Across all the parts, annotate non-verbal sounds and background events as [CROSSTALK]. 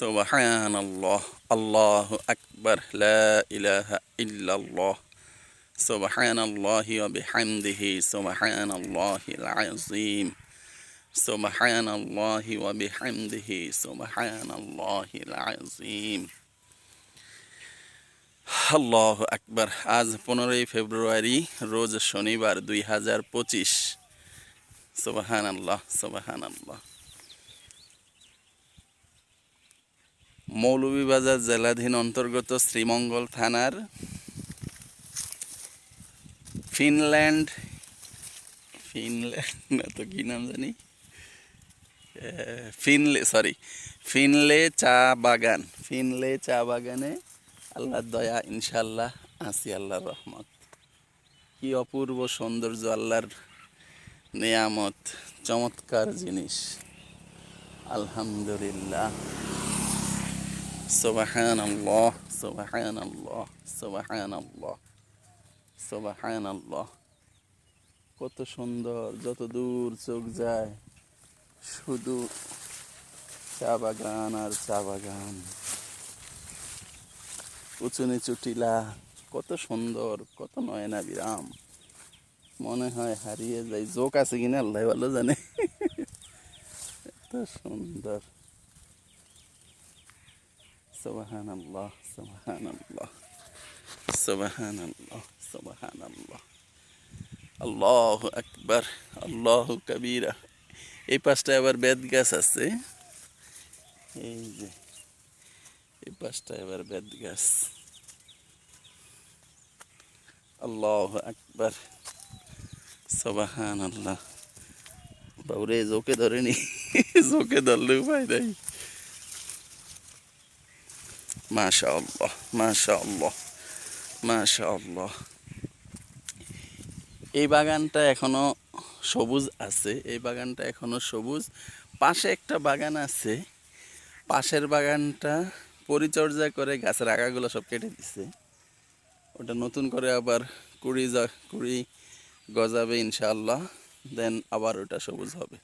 সুবাহান আল্লাহ আল্লাহ আকবর ইলাহা ইল্লাল্লাহ সুবাহান আল্লাহ বিহামদিহি সুবাহান আল্লাহ আজিম সুবাহান আল্লাহ বিহামদিহি সুবাহান আল্লাহ আজিম আল্লাহ আকবর আজ পনেরোই ফেব্রুয়ারি রোজ শনিবার দুই হাজার পঁচিশ সুবাহান আল্লাহ সুবাহান আল্লাহ মৌলভীবাজার জেলাধীন অন্তর্গত শ্রীমঙ্গল থানার ফিনল্যান্ড ফিনল্যান্ড না তো কী নাম জানি? ফিনলে সরি ফিনলে চা বাগান, ফিনলে চা বাগানে আল্লাহর দয়া ইনশাল্লাহ আসি আল্লাহর রহমত। কি অপূর্ব সৌন্দর্য, আল্লাহর নেয়ামত, চমৎকার জিনিস। আলহামদুলিল্লাহ। সুবাহান আল্লাহ সুবাহান আল্লাহ সুবাহান আল্লাহ সুবাহান আল্লাহ কত সুন্দর, যত দূর চোখ যায়, শুধু চা বাগান আর চা বাগান। উঁচু নিচু টিলা, কত সুন্দর, কত নয়না বিরাম। মনে হয় হারিয়ে যায়। জোক আছে কিনা, আল্লাহ ভালো জানে। [LAUGHS] এত সুন্দর। সুবাহান আল্লাহ সুবাহান আল্লাহ সুবাহান আল্লাহ সুবাহান আল্লাহ আল্লাহ আকবার, আল্লাহ কবিরা। এই পাশটা আবার বেদ গাছ আছে। এই যে, এই পাশটা এবার বেদ গাছ। আল্লাহ আকবার সবাহান আল্লাহ বাবুরে, জোকে ধরেনি। জোকে ধরলে উপায় নাই। মাশা আল্লাহ মাশা আল্লাহ মাশা আল্লাহ এই বাগানটা এখনও সবুজ আছে, এই বাগানটা এখনও সবুজ। পাশে একটা বাগান আছে, পাশের বাগানটা পরিচর্যা করে গাছের আগাগুলো সব কেটে দিছে। ওটা নতুন করে আবার কুড়ি যা, কুড়ি গজাবে ইনশাআল্লাহ, দেন আবার ওটা সবুজ হবে।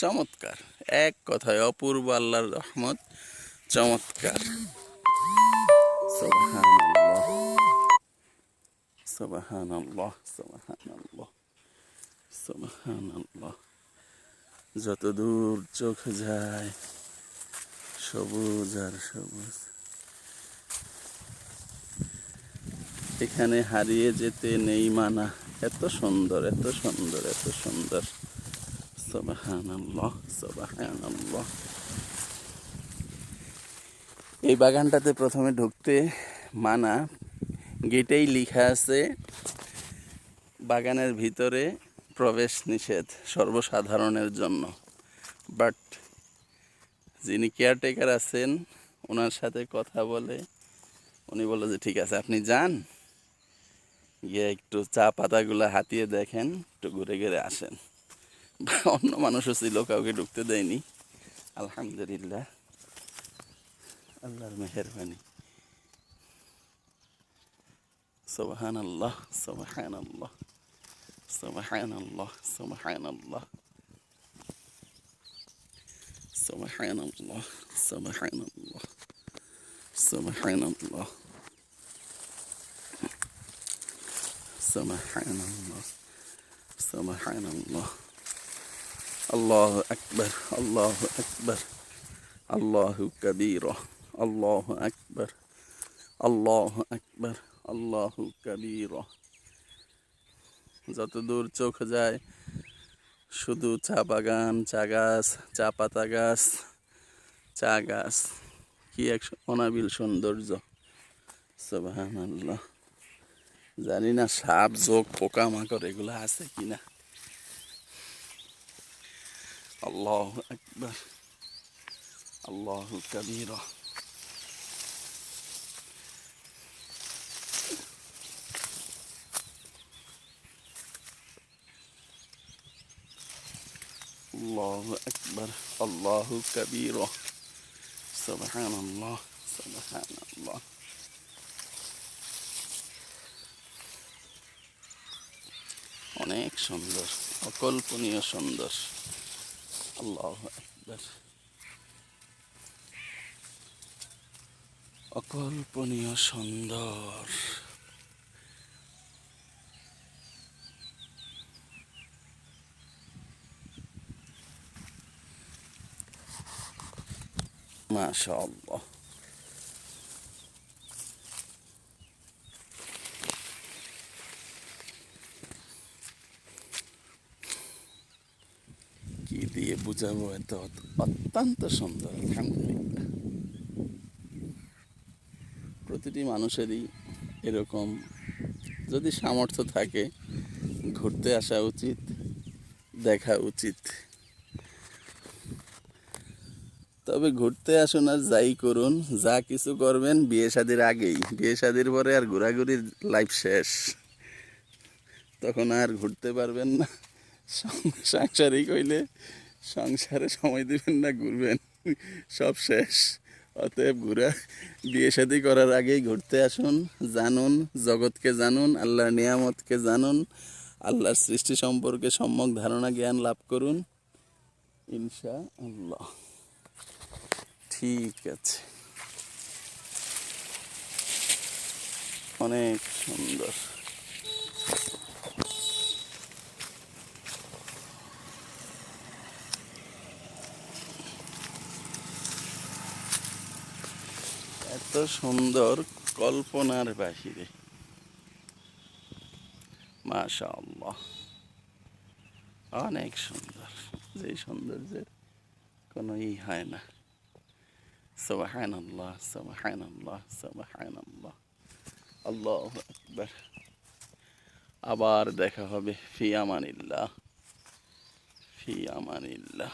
চমৎকার, এক কথায় অপূর্ব আল্লাহর রহমত, চমৎকার। যত দূর চোখ যায়, সবুজ আর সবুজ। এখানে হারিয়ে যেতে নেই মানা। এত সুন্দর এত সুন্দর এত সুন্দর। সবাহানাল্লাহ সবাহানাল্লাহ এই বাগানটাতে প্রথমে ঢুকতে মানা গেটেই লিখা আছে, বাগানের ভিতরে প্রবেশ নিষেধ সর্বসাধারণের জন্য। বাট যিনি কেয়ারটেকার আছেন, ওনার সাথে কথা বলে উনি বলল যে, ঠিক আছে, আপনি যান, গিয়ে একটু চা পাতাগুলো হাতিয়ে দেখেন, একটু ঘুরে ঘুরে আসেন। অন্য মানুষও ছিল, কাউকে ঢুকতে দেয়নি। আলহামদুলিল্লাহ। আল্লাহর মেহরবানি সুবহান আল্লাহ সুবহান আল্লাহ সুবহান আল্লাহ সুবহান আল্লাহ سبحان الله سبحان الله سبحان الله سبحان الله سبحان الله الله أكبر الله أكبر الله كبير আল্লাহ আকবর আল্লাহ আকবর আল্লাহ কবির যত দূর চোখ যায়, শুধু চা বাগান, চা গাছ, চা পাতা গাছ, চা গাছ। কি এক অনাবিল সৌন্দর্য। সোবাহান আল্লাহ জানি না সাপ যোগ পোকা মাকড় এগুলো আছে কি না আল্লাহ আকবর। আল্লাহ কবির। আল্লাহ আকবর আল্লাহ কবির সবহান আল্লাহ সবহান আল্লাহ অনেক সুন্দর, অকল্পনীয় সুন্দর। আল্লাহ আকবর। অকল্পনীয় সুন্দর। মাশাআল্লাহ। কি দিয়ে বুঝাবো এত? অত্যন্ত সুন্দর প্রতিটি মানুষেরই এরকম যদি সামর্থ্য থাকে, ঘুরতে আসা উচিত, দেখা উচিত। তবে ঘুরতে আসুন আর যাই করুন, যা কিছু করবেন বিয়ে শাদির আগেই। বিয়ে শাদির পরে আর ঘোরাঘুরির লাইফ শেষ। তখন আর ঘুরতে পারবেন না। সং- সাংসারিক হইলে সংসারে সময় দিবেন না, ঘুরবেন। সব শেষ। অতএব ঘুরা বিয়ে শাদি করার আগেই ঘুরতে আসুন, জানুন, জগৎকে জানুন, আল্লাহর নিয়ামতকে জানুন, আল্লাহর সৃষ্টি সম্পর্কে সম্যক ধারণা, জ্ঞান লাভ করুন। ইনশা আল্লাহ ঠিক আছে। অনেক সুন্দর। এত সুন্দর কল্পনার বাহিরে। মাশাআল্লাহ। অনেক সুন্দর। যে সৌন্দর্যের কোনো ই হয় না। সুবাহান আল্লাহ সুবাহান আল্লাহ সুবাহান আল্লাহ আল্লাহ আকবার আবার দেখা হবে ফি আমানিল্লাহ ফি আমানিল্লাহ